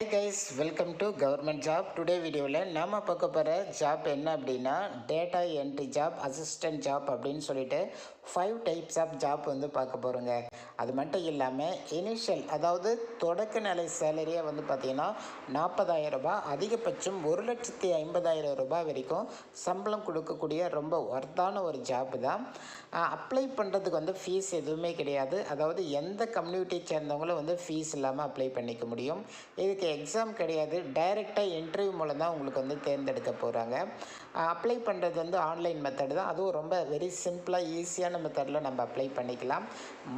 Guys welcome to government job today வீடியோவில் நாம் பார்க்க போகிற ஜாப் என்ன அப்படின்னா data entry job assistant job அப்படின்னு சொல்லிட்டு ஃபைவ் டைப்ஸ் ஆஃப் ஜாப் வந்து பார்க்க போகிறோங்க அது மட்டும் இல்லாமல் இனிஷியல் அதாவது தொடக்க நிலை சேலரியை வந்து பார்த்திங்கன்னா நாற்பதாயிரம் ரூபாய் அதிகபட்சம் ஒரு லட்சத்தி ஐம்பதாயிரம் ரூபாய் வரைக்கும் சம்பளம் கொடுக்கக்கூடிய ரொம்ப ஒர்த்தான ஒரு ஜாப் தான். அப்ளை பண்ணுறதுக்கு வந்து ஃபீஸ் எதுவுமே கிடையாது. அதாவது எந்த கம்யூனிட்டியை சேர்ந்தவங்களும் வந்து ஃபீஸ் இல்லாமல் அப்ளை பண்ணிக்க முடியும். இதுக்கு எக்ஸாம் கிடையாது. டைரெக்டாக இன்டர்வியூ மூலம் தான் உங்களுக்கு வந்து தேர்ந்தெடுக்க போகிறாங்க அப்ளை பண்ணுறது வந்து ஆன்லைன் மெத்தடு தான். அதுவும் ரொம்ப வெரி சிம்பிளாக ஈஸியாக மெத்தடில் நம்ம அப்ளை பண்ணிக்கலாம்.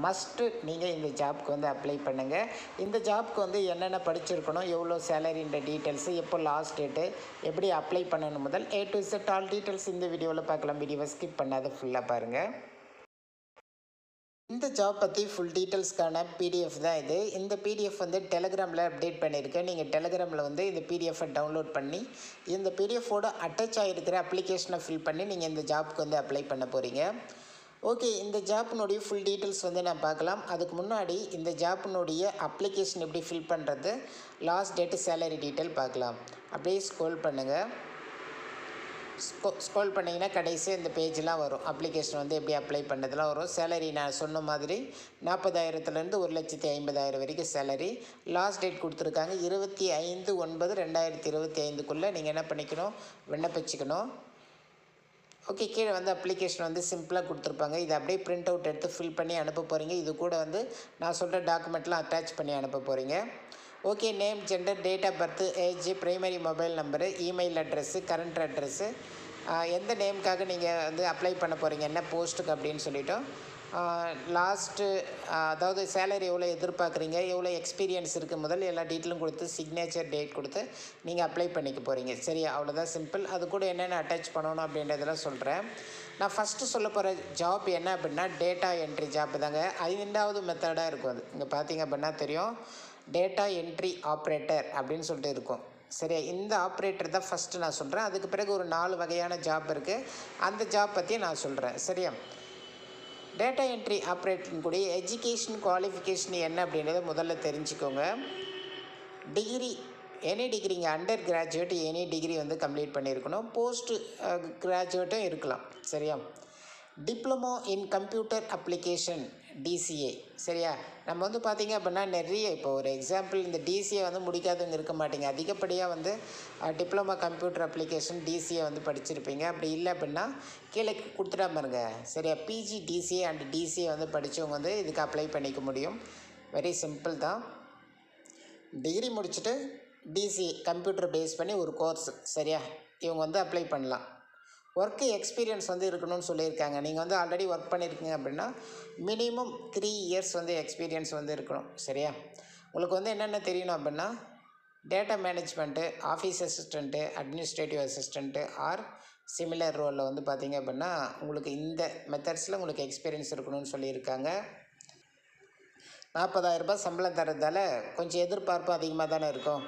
மஸ்ட்டு நீங்கள் இந்த ஜாப்க்கு வந்து அப்ளை பண்ணுங்கள் இந்த ஜாப்க்கு வந்து என்னென்ன படிச்சிருக்கணும் எவ்வளோ சேலரின்ற டீட்டெயில்ஸு எப்போ லாஸ்ட் டேட்டு எப்படி அப்ளை பண்ணணும் முதல் A to Z all details இந்த வீடியோவில் பார்க்கலாம். வீடியோவை ஸ்கிப் பண்ணாத ஃபுல்லாக பாருங்கள் இந்த ஜாப் பற்றி ஃபுல் டீட்டெயில்ஸ்க்கான பிடிஎஃப் தான் இது. இந்த பிடிஎஃப் வந்து டெலகிராமில் அப்டேட் பண்ணியிருக்கேன். நீங்கள் டெலகிராமில் வந்து இந்த பிடிஎஃபை டவுன்லோட் பண்ணி இந்த பிடிஎஃபோட அட்டாச் ஆகிருக்கிற அப்ளிகேஷனை ஃபில் பண்ணி நீங்கள் இந்த ஜாப்க்கு வந்து அப்ளை பண்ண போகிறீங்க ஓகே இந்த ஜாப்பினுடைய ஃபுல் டீட்டெயில்ஸ் வந்து நான் பார்க்கலாம். அதுக்கு முன்னாடி இந்த ஜாப்பினுடைய அப்ளிகேஷன் எப்படி ஃபில் பண்ணுறது லாஸ்ட் டேட்டு சேலரி டீட்டெயில் பார்க்கலாம். அப்படியே ஸ்க்ரோல் பண்ணுங்கள் ஸ்கோ ஸ்க்ரோல் பண்ணிங்கன்னா கடைசி இந்த பேஜெலாம் வரும். அப்ளிகேஷன் வந்து எப்படி அப்ளை பண்ணதெல்லாம் வரும். சேலரி நான் சொன்ன மாதிரி நாற்பதாயிரத்துலேருந்து ஒரு லட்சத்தி ஐம்பதாயிரம் வரைக்கும் சேலரி லாஸ்ட் டேட் கொடுத்துருக்காங்க இருபத்தி ஐந்து ஒன்பது ரெண்டாயிரத்தி இருபத்தி ஐந்துக்குள்ளே நீங்கள் என்ன பண்ணிக்கணும்? விண்ணப்பிச்சுக்கணும். ஓகே கீழே வந்து அப்ளிகேஷன் வந்து சிம்பிளாக கொடுத்துருப்பாங்க. இதை அப்படியே பிரிண்ட் அவுட் எடுத்து ஃபில் பண்ணி அனுப்ப போகிறீங்க இது கூட வந்து நான் சொல்கிற டாக்குமெண்ட்லாம் அட்டாச் பண்ணி அனுப்ப போகிறீங்க okay name gender date of birth age primary mobile number email address current address எந்த நேமுக்காக நீங்கள் வந்து அப்ளை பண்ண போகிறீங்க என்ன போஸ்ட்டுக்கு அப்படின்னு சொல்லிவிட்டோம் லாஸ்ட்டு அதாவது சேலரி எவ்வளோ எதிர்பார்க்குறீங்க? எவ்வளோ எக்ஸ்பீரியன்ஸ் இருக்குது முதல்ல எல்லா டீட்டெயிலும் கொடுத்து சிக்னேச்சர் டேட் கொடுத்து நீங்கள் அப்ளை பண்ணிக்க போகிறீங்க சரியா? அவ்வளோதான் சிம்பிள் அது கூட என்னென்ன அட்டாச் பண்ணணும் அப்படின்றதெல்லாம் சொல்கிறேன் நான் ஃபஸ்ட்டு சொல்ல போகிற ஜாப் என்ன அப்படின்னா டேட்டா என்ட்ரி ஜாப் தாங்க. ஐந்தாவது மெத்தடாக இருக்கும் அது. இங்கே பார்த்தீங்க அப்படின்னா தெரியும். டேட்டா என்ட்ரி ஆப்ரேட்டர் அப்படின்னு சொல்லிட்டு இருக்கும். சரியா? இந்த ஆப்ரேட்டர் தான் ஃபஸ்ட்டு நான் சொல்கிறேன் அதுக்கு பிறகு ஒரு நாலு வகையான ஜாப் இருக்குது அந்த ஜாப் பற்றி நான் சொல்கிறேன் சரியா? டேட்டா என்ட்ரி ஆப்ரேட்டரின் கூடிய எஜுகேஷன் குவாலிஃபிகேஷன் என்ன அப்படின்றத முதல்ல தெரிஞ்சுக்கோங்க. டிகிரி எனி டிகிரிங்க அண்டர் கிராஜுவேட் எனி டிகிரி வந்து கம்ப்ளீட் பண்ணியிருக்கணும். போஸ்ட் கிராஜுவேட்டும் uh, இருக்கலாம். சரியா? Diploma in computer application DCA சரியா? நம்ம வந்து பார்த்திங்க அப்படின்னா நிறைய இப்போ ஒரு எக்ஸாம்பிள் இந்த டிசிஏ வந்து முடிக்காதவங்க இருக்க மாட்டீங்க. அதிகப்படியாக வந்து டிப்ளமோ கம்ப்யூட்டர் அப்ளிகேஷன் டிசிஏ வந்து படிச்சிருப்பீங்க. அப்படி இல்லை அப்படின்னா கீழே கொடுத்துடாம இருங்க சரியா? பிஜி டிசிஏ அண்ட் டிசிஏ வந்து படித்தவங்க வந்து இதுக்கு அப்ளை பண்ணிக்க முடியும். வெரி சிம்பிள் தான். டிகிரி முடிச்சுட்டு டிசி கம்ப்யூட்டர் பேஸ் பண்ணி ஒரு கோர்ஸ் சரியா? இவங்க வந்து அப்ளை பண்ணலாம். ஒர்க்கு எக்ஸ்பீரியன்ஸ் வந்து இருக்கணும்னு சொல்லியிருக்காங்க. நீங்கள் வந்து ஆல்ரெடி ஒர்க் பண்ணியிருக்கீங்க அப்படின்னா மினிமம் த்ரீ இயர்ஸ் வந்து எக்ஸ்பீரியன்ஸ் வந்து இருக்கணும். சரியா? உங்களுக்கு வந்து என்னென்ன தெரியணும் அப்படின்னா data management office assistant administrative assistant or similar ரோலில் வந்து பார்த்தீங்க அப்படின்னா உங்களுக்கு இந்த மெத்தட்ஸில் உங்களுக்கு எக்ஸ்பீரியன்ஸ் இருக்கணும்னு சொல்லியிருக்காங்க. நாற்பதாயிரரூபா சம்பளம் தரதால் கொஞ்சம் எதிர்பார்ப்பு அதிகமாக தானே இருக்கும்.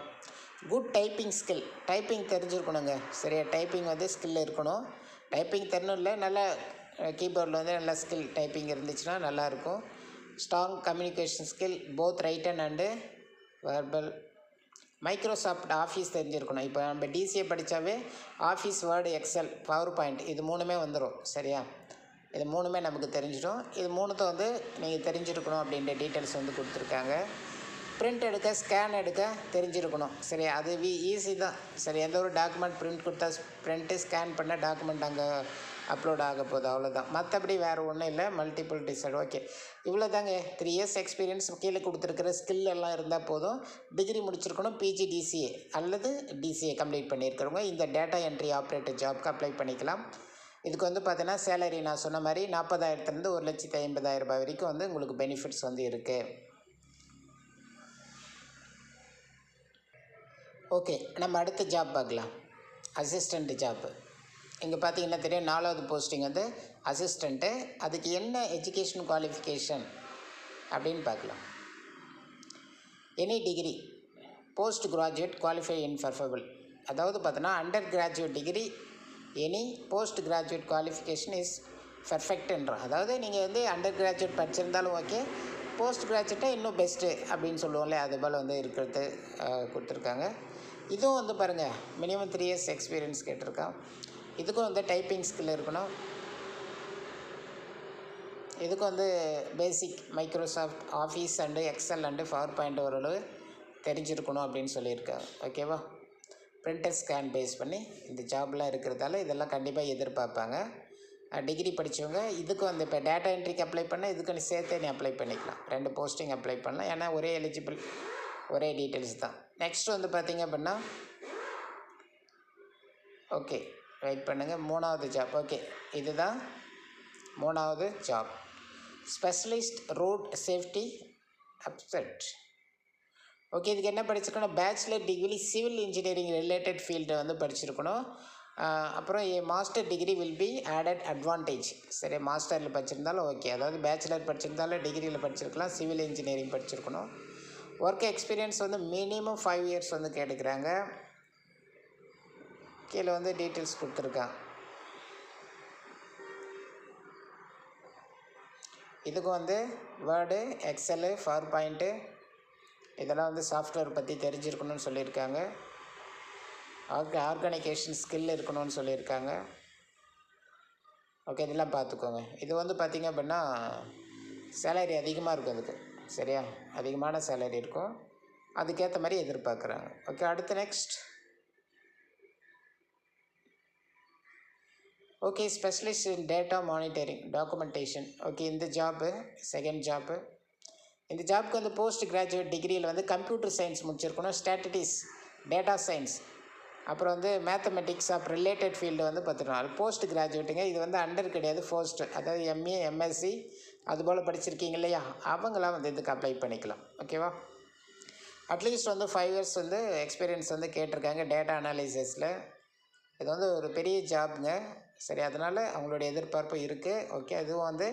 குட் டைப்பிங் ஸ்கில் டைப்பிங் தெரிஞ்சிருக்கணுங்க. சரியா? டைப்பிங் வந்து ஸ்கில் இருக்கணும். டைப்பிங் தெரியணும் இல்லை நல்லா கீபோர்டில் வந்து நல்ல ஸ்கில் டைப்பிங் இருந்துச்சுன்னா நல்லாயிருக்கும். Strong communication skill both written and verbal Microsoft Office தெரிஞ்சிருக்கணும். இப்போ நம்ம டிசிஏ படித்தாவே Office Word Excel PowerPoint இது மூணுமே வந்துடும் சரியா? இது மூணுமே நமக்கு தெரிஞ்சிடும். இது மூணுத்தை வந்து நீங்கள் தெரிஞ்சிருக்கணும் அப்படின்ற டீட்டெயில்ஸ் வந்து கொடுத்துருக்காங்க. பிரிண்ட் எடுக்க ஸ்கேன் எடுக்க தெரிஞ்சிருக்கணும். சரி அது வி ஈஸி தான். சரி எந்த ஒரு டாக்குமெண்ட் பிரிண்ட் கொடுத்தா பிரிண்ட்டு ஸ்கேன் பண்ண டாக்குமெண்ட் அங்கே அப்லோட் ஆக போகுது. அவ்வளோதான் மற்றபடி வேறு ஒன்றும் இல்லை. மல்டிபிள் டிசைட் ஓகே இவ்வளோ தாங்க த்ரீ இயர்ஸ் எக்ஸ்பீரியன்ஸ் கீழே கொடுத்துருக்கிற ஸ்கில் எல்லாம் இருந்தால் போதும். டிகிரி முடிச்சிருக்கணும் பிஜி டிசிஏ அல்லது டிசிஏ கம்ப்ளீட் பண்ணியிருக்கிறவங்க. இந்த டேட்டா என்ட்ரி ஆப்ரேட்டர் ஜாப்க்கு அப்ளை பண்ணிக்கலாம். இதுக்கு வந்து பார்த்தீங்கன்னா சேலரி நான் சொன்ன மாதிரி நாற்பதாயிரத்துலேருந்து ஒரு லட்சத்தி ஐம்பதாயிரம் ரூபாய் வரைக்கும் வந்து உங்களுக்கு பெனிஃபிட்ஸ் வந்து இருக்குது ஓகே நம்ம அடுத்த ஜாப் பார்க்கலாம். அசிஸ்டண்ட் ஜாப்பு இங்கே பார்த்தீங்கன்னா தெரியும் நாலாவது போஸ்டிங் வந்து அசிஸ்டண்ட்டு அதுக்கு என்ன எஜுகேஷன் குவாலிஃபிகேஷன் அப்படின்னு பார்க்கலாம். Any degree post graduate qualify in preferable அதாவது பார்த்தோன்னா under graduate degree any post graduate qualification is பர்ஃபெக்ட்ன்றோம் அதாவது நீங்கள் வந்து அண்டர் கிராஜுவேட் படிச்சிருந்தாலும் ஓகே போஸ்ட் கிராஜுவேட்டாக இன்னும் பெஸ்ட்டு அப்படின்னு சொல்லுவோம்ல அது போல் வந்து இருக்கிறது கொடுத்துருக்காங்க. இதுவும் வந்து பாருங்கள் மினிமம் த்ரீ இயர்ஸ் எக்ஸ்பீரியன்ஸ் கேட்டிருக்கான். இதுக்கும் வந்து டைப்பிங் ஸ்கில் இருக்கணும். இதுக்கு வந்து basic Microsoft Office and Excel and PowerPoint ஓரளவு தெரிஞ்சிருக்கணும் அப்படின்னு சொல்லியிருக்காங்க ஓகேவா பிரிண்டர் ஸ்கேன் பேஸ் பண்ணி இந்த ஜாப்லாம் இருக்கிறதால இதெல்லாம் கண்டிப்பாக எதிர்பார்ப்பாங்க. டிகிரி படித்தவங்க இதுக்கு வந்து இப்போ டேட்டா என்ட்ரிக்கு அப்ளை பண்ணால் இதுக்கு நீ சேர்த்தே நீ அப்ளை பண்ணிக்கலாம். ரெண்டு போஸ்டிங் அப்ளை பண்ணலாம். ஏன்னா ஒரே எலிஜிபிள் ஒரே டீட்டெயில்ஸ் தான். நெக்ஸ்ட் வந்து பார்த்தீங்க அப்படின்னா ஓகே வெயிட் பண்ணுங்கள் மூணாவது ஜாப் ஓகே இதுதான் மூணாவது job specialist road safety upset okay இதுக்கு என்ன படிச்சிருக்கணும்? Bachelor degree civil engineering related ஃபீல்டை வந்து படிச்சிருக்கணும். அப்புறம் a master degree will be added advantage சரி மாஸ்டரில் படிச்சிருந்தாலும் ஓகே அதாவது பேச்சுலர் படிச்சிருந்தாலும் டிகிரியில் படிச்சிருக்கலாம். சிவில் இன்ஜினியரிங் படிச்சிருக்கணும். ஒர்க் எக்ஸ்பீரியன்ஸ் வந்து மினிமம் ஃபைவ் இயர்ஸ் வந்து கேட்டுக்கிறாங்க. கீழே வந்து டீட்டெயில்ஸ் கொடுத்துருக்கான். இதுக்கு வந்து வேர்டு எக்ஸலு பவர் பாயிண்ட்டு இதெல்லாம் வந்து சாஃப்ட்வேர் பற்றி தெரிஞ்சிருக்கணும்னு சொல்லியிருக்காங்க. ஆர்க ஆர்கனைசேஷன் ஸ்கில் இருக்கணும்னு சொல்லியிருக்காங்க. ஓகே இதெல்லாம் பார்த்துக்கோங்க. இது வந்து பார்த்திங்க அப்படின்னா சேலரி அதிகமாக இருக்கும் அதுக்கு. சரியா? அதிகமான சேலரி இருக்கும். அதுக்கேற்ற மாதிரி எதிர்பார்க்குறாங்க. ஓகே அடுத்து next okay specialist in data monitoring documentation okay இந்த ஜாப்பு செகண்ட் ஜாப்பு இந்த ஜாப்க்கு வந்து போஸ்ட் கிராஜுவேட் டிகிரியில் வந்து கம்ப்யூட்டர் சயின்ஸ் முடிச்சிருக்கணும் ஸ்டாட்டிட்டிக்ஸ் டேட்டா சயின்ஸ் அப்புறம் வந்து மேத்தமெட்டிக்ஸ் ஆஃப் ரிலேட்டட் ஃபீல்டு வந்து பார்த்துக்கணும் அது போஸ்ட் கிராஜுவேட்டுங்க இது வந்து அண்டர் கிடையாது போஸ்ட் அதாவது எம்ஏ எம்எஸ்சி அதுபோல் படிச்சிருக்கீங்க இல்லையா? அவங்களாம் வந்து இதுக்கு அப்ளை பண்ணிக்கலாம். ஓகேவா அட்லீஸ்ட் வந்து ஃபைவ் இயர்ஸ் வந்து எக்ஸ்பீரியன்ஸ் வந்து கேட்டிருக்காங்க டேட்டா அனாலிசிஸில் இது வந்து ஒரு பெரிய ஜாப்ங்க சரி அதனால் அவங்களுடைய எதிர்பார்ப்பு இருக்குது ஓகே இதுவும் வந்து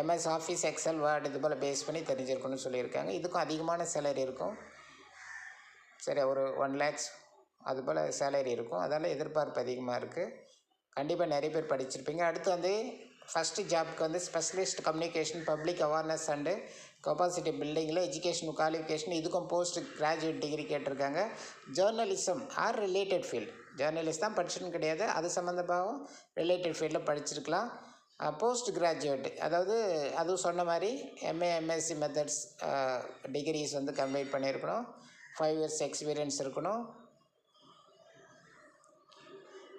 எம்எஸ் ஆஃபீஸ் எக்ஸல் வேர்டு இது போல் பேஸ் பண்ணி தெரிஞ்சிருக்கணும்னு சொல்லியிருக்காங்க. இதுக்கும் அதிகமான சேலரி இருக்கும். சரி ஒரு ஒன் லேக்ஸ் அது போல் சேலரி இருக்கும். அதால் எதிர்பார்ப்பு அதிகமாக இருக்குது கண்டிப்பாக நிறைய பேர் படிச்சிருப்பீங்க. அடுத்து வந்து ஃபஸ்ட்டு ஜாப்க்கு வந்து specialist communication public awareness and capacity பில்டிங்கில் எஜுகேஷன் குவாலிஃபிகேஷன் இதுக்கும் போஸ்ட் கிராஜுவேட் டிகிரி கேட்டிருக்காங்க. Journalism or related field journalist தான் படிச்சுன்னு கிடையாது. அது சம்மந்தமாகவும் ரிலேட்டட் ஃபீல்டில் படிச்சிருக்கலாம். போஸ்ட் கிராஜுவேட் அதாவது அதுவும் சொன்ன மாதிரி எம்ஏ எம்எஸ்சி மெத்தட்ஸ் டிகிரிஸ் வந்து கம்ப்ளீட் பண்ணியிருக்கணும். ஃபைவ் இயர்ஸ் எக்ஸ்பீரியன்ஸ் இருக்கணும்.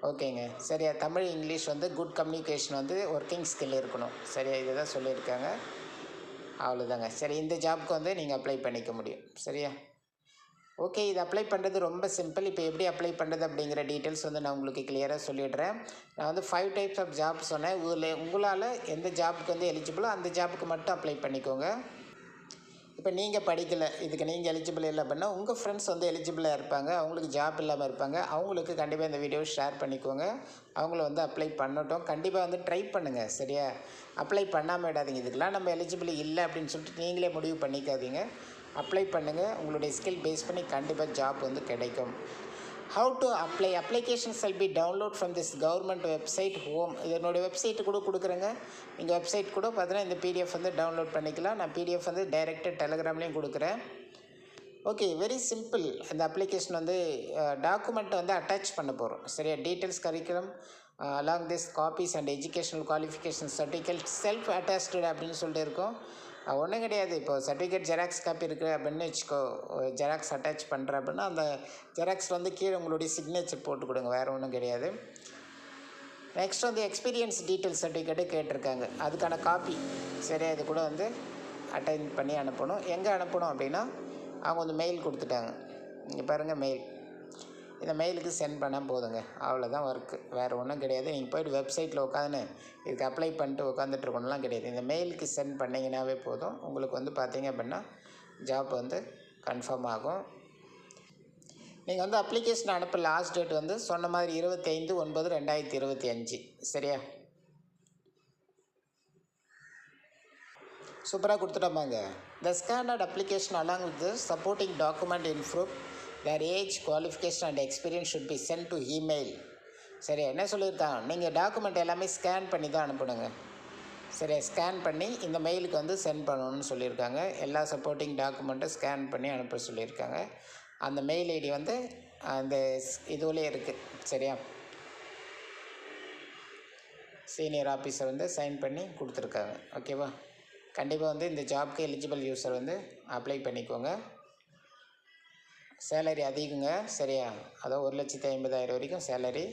ஓகேங்க. சரியா தமிழ் இங்கிலீஷ் வந்து குட் கம்யூனிகேஷன் வந்து ஒர்க்கிங் ஸ்கில் இருக்கணும். சரியா இதை தான் சொல்லியிருக்காங்க. அவ்வளோதாங்க சரி இந்த ஜாப்க்கு வந்து நீங்கள் அப்ளை பண்ணிக்க முடியும். சரியா? ஓகே இது அப்ளை பண்ணுறது ரொம்ப சிம்பிள் இப்போ எப்படி அப்ளை பண்ணுறது அப்படிங்கிற டீட்டெயில்ஸ் வந்து நான் உங்களுக்கு கிளியராக சொல்லிடுறேன். நான் வந்து ஃபைவ் டைப்ஸ் ஆஃப் ஜாப் சொன்னேன். உங்களால் எந்த ஜாப்புக்கு வந்து எலிஜிபிளோ அந்த ஜாப்புக்கு மட்டும் அப்ளை பண்ணிக்கோங்க. இப்போ நீங்கள் படிக்கலை இதுக்கு நீங்கள் எலிஜிபிள் இல்லை அப்படின்னா உங்கள் ஃப்ரெண்ட்ஸ் வந்து எலிஜிபிளாக இருப்பாங்க. அவங்களுக்கு ஜாப் இல்லாமல் இருப்பாங்க. அவங்களுக்கு கண்டிப்பாக இந்த வீடியோவை ஷேர் பண்ணிக்கோங்க. அவங்கள வந்து அப்ளை பண்ணட்டும். கண்டிப்பாக வந்து ட்ரை பண்ணுங்கள் சரியா? அப்ளை பண்ணாமல் விடாதீங்க. இதுக்கெலாம் நம்ம எலிஜிபிள் இல்லை அப்படின்னு சொல்லிட்டு நீங்களே முடிவு பண்ணிக்காதீங்க. அப்ளை பண்ணுங்கள் உங்களுடைய ஸ்கில் பேஸ் பண்ணி கண்டிப்பாக ஜாப் வந்து கிடைக்கும். How to apply application shall be download from this government website home இதனுடைய வெப்சைட் கூட கொடுக்குறேங்க. நீங்கள் வெப்சைட் கூட பார்த்தீங்கன்னா இந்த பிடிஎஃப் வந்து டவுன்லோட் பண்ணிக்கலாம். நான் பிடிஎஃப் வந்து டைரெக்டாக டெலகிராம்லேயும் கொடுக்குறேன். ஓகே வெரி சிம்பிள் அந்த அப்ளிகேஷன் வந்து டாக்குமெண்ட்டை வந்து அட்டாச் பண்ண போகிறோம் சரியா? Details curriculum along this copies and educational qualification certificate self attached அப்படின்னு சொல்லிட்டு இருக்கோம். ஒன்றும் கிடையாது. இப்போ சர்டிஃபிகேட் ஜெராக்ஸ் காப்பி இருக்குது அப்படின்னு வச்சுக்கோ ஜெராக்ஸ் அட்டாச் பண்ணுற அப்படின்னா அந்த ஜெராக்ஸ் வந்து கீழே உங்களுடைய சிக்னேச்சர் போட்டு கொடுங்க. வேறு ஒன்றும் கிடையாது. நெக்ஸ்ட் வந்து எக்ஸ்பீரியன்ஸ் டீட்டெயில் சர்டிஃபிகேட்டு கேட்டிருக்காங்க. அதுக்கான காப்பி சரியா இது கூட வந்து அட்டைன் பண்ணி அனுப்பணும். எங்கே அனுப்பணும் அப்படின்னா அவங்க வந்து மெயில் கொடுத்துட்டாங்க. இங்கே பாருங்கள் மெயில் இந்த மெயிலுக்கு சென்ட் பண்ணால் போதுங்க. அவ்வளோதான் ஒர்க்கு வேறு ஒன்றும் கிடையாது. நீங்கள் போய்ட்டு வெப்சைட்டில் உட்காந்து இதுக்கு அப்ளை பண்ணிட்டு உட்காந்துட்ருக்கணும்லாம் கிடையாது. இந்த மெயிலுக்கு சென்ட் பண்ணிங்கனாவே போதும். உங்களுக்கு வந்து பார்த்தீங்க அப்படின்னா ஜாப் வந்து கன்ஃபார்ம் ஆகும். நீங்கள் வந்து அப்ளிகேஷன் அனுப்ப லாஸ்ட் டேட் வந்து சொன்ன மாதிரி இருபத்தைந்து ஒன்பது ரெண்டாயிரத்தி இருபத்தி அஞ்சு. சரியா? சூப்பராக கொடுத்துட்டோமாங்க. The standard application along with supporting document in proof their age qualification and experience should be sent to email சரி என்ன சொல்லியிருக்கான்? நீங்கள் டாக்குமெண்ட் எல்லாமே ஸ்கேன் பண்ணி தான் அனுப்பணுங்க சரியா ஸ்கேன் பண்ணி இந்த மெயிலுக்கு வந்து சென்ட் பண்ணணும்னு சொல்லியிருக்காங்க. எல்லா சப்போர்ட்டிங் டாக்குமெண்ட்டும் ஸ்கேன் பண்ணி அனுப்ப சொல்லியிருக்காங்க. அந்த மெயில் ஐடி வந்து அந்த இதுலேயே இருக்குது சரியா? சீனியர் ஆஃபீஸர் வந்து சைன் பண்ணி கொடுத்துருக்காங்க. ஓகேவா கண்டிப்பாக வந்து இந்த ஜாப்க்கு எலிஜிபிள் யூஸர் வந்து அப்ளை பண்ணிக்கோங்க. சேலரி அதிகங்க. சரியா? அதான் ஒரு லட்சத்தி ஐம்பதாயிரம் வரைக்கும் சேலரி.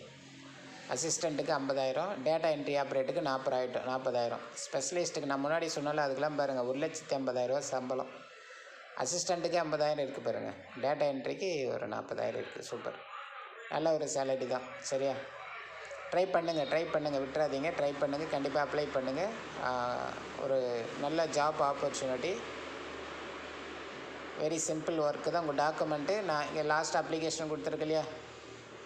அசிஸ்டண்ட்டுக்கு ஐம்பதாயிரம். டேட்டா என்ட்ரி ஆப்ரேட்டுக்கு நாற்பதாயிரம் நாற்பதாயிரம். ஸ்பெஷலிஸ்ட்டுக்கு நான் முன்னாடி சொன்னாலும் அதுக்கெல்லாம் பாருங்கள் ஒரு லட்சத்தி ஐம்பதாயிரரூவா சம்பளம். அசிஸ்டண்ட்டுக்கு ஐம்பதாயிரம் இருக்குது பாருங்கள் டேட்டா என்ட்ரிக்கு ஒரு நாற்பதாயிரம் இருக்குது சூப்பர். நல்ல ஒரு சேலரி தான். சரியா? ட்ரை பண்ணுங்கள் ட்ரை பண்ணுங்கள் விட்டுறாதீங்க. ட்ரை பண்ணுங்கள் கண்டிப்பாக அப்ளை பண்ணுங்கள் ஒரு நல்ல job opportunity. Very simple work தான். உங்கள் டாக்குமெண்ட்டு நான் இங்கே லாஸ்ட் அப்ளிகேஷன் கொடுத்துருக்கு இல்லையா?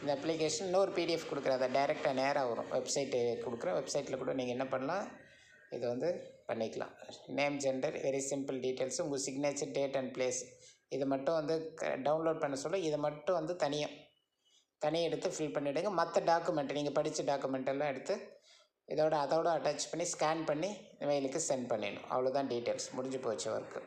இந்த அப்ளிகேஷன் இன்னொரு பிடிஎஃப் கொடுக்குறேன். டைரெக்டாக நேராக வரும். வெப்சைட்டு கொடுக்குறேன். வெப்சைட்டில் கூட நீங்கள் என்ன பண்ணலாம்? இது வந்து பண்ணிக்கலாம். Name gender very simple details உங்கள் சிக்னேச்சர் டேட் அண்ட் பிளேஸ் இது மட்டும் வந்து டவுன்லோட் பண்ண சொல்ல இதை மட்டும் வந்து தனியாக தனியாக எடுத்து ஃபில் பண்ணிவிடுங்க மற்ற டாக்குமெண்ட் நீங்கள் படித்த டாக்குமெண்ட்டெல்லாம் எடுத்து இதோட அதோட அட்டாச் பண்ணி ஸ்கேன் பண்ணி மெயிலுக்கு சென்ட் பண்ணிடணும். அவ்வளோதான் டீட்டெயில்ஸ் முடிஞ்சு போச்சு ஒர்க்கு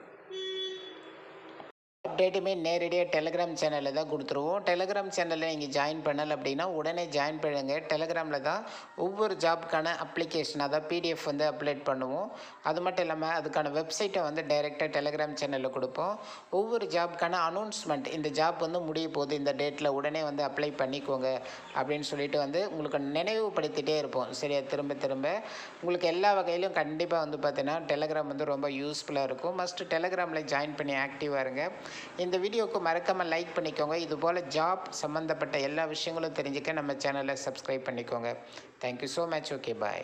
அப்டேட்டுமே நேரடியாக டெலிகிராம் சேனலில் தான் கொடுத்துருவோம். டெலிகிராம் சேனலில் நீங்கள் ஜாயின் பண்ணலை அப்படின்னா உடனே ஜாயின் பண்ணுங்க. டெலிகிராமில் தான் ஒவ்வொரு ஜாப்புக்கான அப்ளிகேஷன் அதான் பிடிஎஃப் வந்து அப்லோட் பண்ணுவோம். அது மட்டும் இல்லாமல் அதுக்கான வெப்சைட்டை வந்து டைரெக்டாக டெலிகிராம் சேனலில் கொடுப்போம். ஒவ்வொரு ஜாப்புக்கான அனௌன்ஸ்மெண்ட் இந்த ஜாப் வந்து முடிய போகுது. இந்த டேட்டில் உடனே வந்து அப்ளை பண்ணிக்கோங்க அப்படின்னு சொல்லிட்டு வந்து உங்களுக்கு நினைவுபடுத்திகிட்டே இருப்போம். சரியா? திரும்ப திரும்ப. உங்களுக்கு எல்லா வகையிலும் கண்டிப்பாக வந்து பார்த்தீங்கன்னா டெலிகிராம் வந்து ரொம்ப யூஸ்ஃபுல்லாக இருக்கும். மஸ்ட்டு டெலிகிராமில் ஜாயின் பண்ணி ஆக்டிவாக இருங்க. இந்த வீடியோவுக்கு மறக்காமல் லைக் பண்ணிக்கோங்க. இது போல் ஜாப் சம்மந்தப்பட்ட எல்லா விஷயங்களும் தெரிஞ்சுக்க நம்ம சேனலை சப்ஸ்கிரைப் பண்ணிக்கோங்க. Thank you so much okay bye